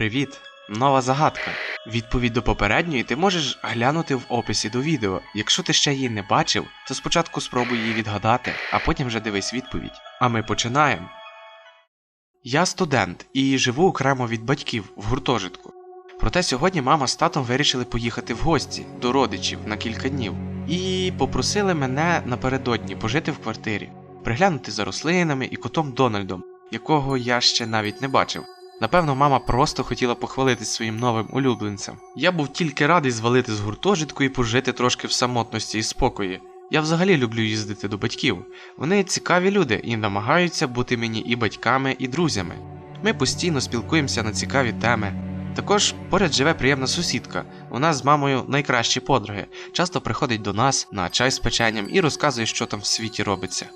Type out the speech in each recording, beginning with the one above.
Привіт! Нова загадка. Відповідь до попередньої ти можеш глянути в описі до відео. Якщо ти ще її не бачив, то спочатку спробуй її відгадати, а потім вже дивись відповідь. А ми починаємо. Я студент і живу окремо від батьків в гуртожитку. Проте сьогодні мама з татом вирішили поїхати в гості до родичів на кілька днів і попросили мене напередодні пожити в квартирі, приглянути за рослинами і котом Дональдом, якого я ще навіть не бачив. Напевно, мама просто хотіла похвалитись своїм новим улюбленцем. Я був тільки радий звалити з гуртожитку і пожити трошки в самотності і спокої. Я взагалі люблю їздити до батьків. Вони цікаві люди і намагаються бути мені і батьками, і друзями. Ми постійно спілкуємося на цікаві теми. Також поряд живе приємна сусідка. Вона з мамою найкращі подруги. Часто приходить до нас на чай з печенням і розказує, що там в світі робиться.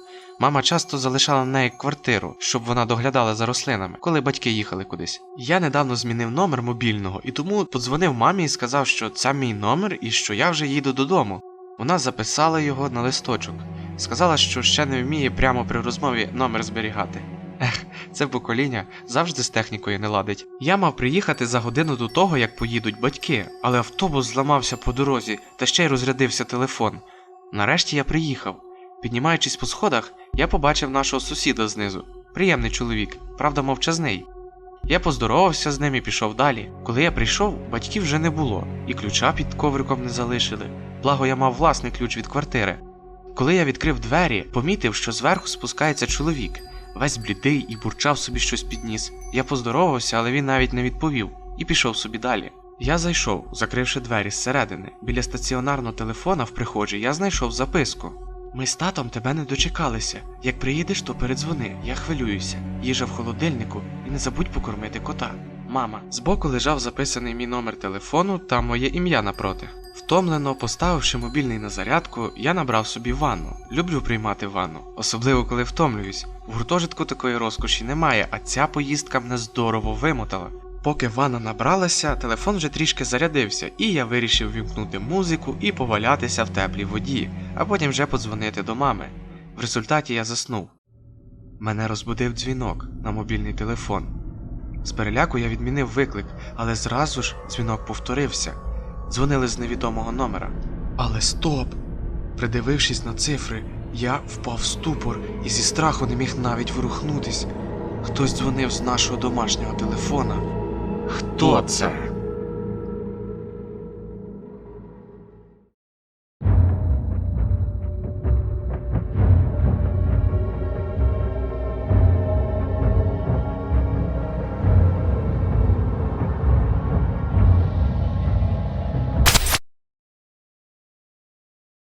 Мама часто залишала в неї квартиру, щоб вона доглядала за рослинами, коли батьки їхали кудись. Я недавно змінив номер мобільного і тому подзвонив мамі і сказав, що це мій номер і що я вже їду додому. Вона записала його на листочок. Сказала, що ще не вміє прямо при розмові номер зберігати. Ех, це покоління завжди з технікою не ладить. Я мав приїхати за годину до того, як поїдуть батьки, але автобус зламався по дорозі та ще й розрядився телефон. Нарешті я приїхав. Піднімаючись по сходах, я побачив нашого сусіда знизу. Приємний чоловік, правда, мовчазний. Я поздоровався з ним і пішов далі. Коли я прийшов, батьків вже не було, і ключа під ковриком не залишили. Благо я мав власний ключ від квартири. Коли я відкрив двері, помітив, що зверху спускається чоловік, весь блідий і бурчав собі щось під ніс. Я поздоровався, але він навіть не відповів, і пішов собі далі. Я зайшов, закривши двері зсередини. Біля стаціонарного телефона в прихожій я знайшов записку. Ми з татом тебе не дочекалися. Як приїдеш, то передзвони, я хвилююся. Їжа в холодильнику і не забудь покормити кота. Мама. Збоку лежав записаний мій номер телефону та моє ім'я напроти. Втомлено поставивши мобільний на зарядку, я набрав собі ванну. Люблю приймати ванну, особливо коли втомлююсь. В гуртожитку такої розкоші немає, а ця поїздка мене здорово вимотала. Поки ванна набралася, телефон вже трішки зарядився, і я вирішив вімкнути музику і повалятися в теплій воді, а потім вже подзвонити до мами. В результаті я заснув. Мене розбудив дзвінок на мобільний телефон. З переляку я відмінив виклик, але зразу ж дзвінок повторився. Дзвонили з невідомого номера. Але стоп! Придивившись на цифри, я впав в ступор і зі страху не міг навіть ворухнутись. Хтось дзвонив з нашого домашнього телефона. Хто це?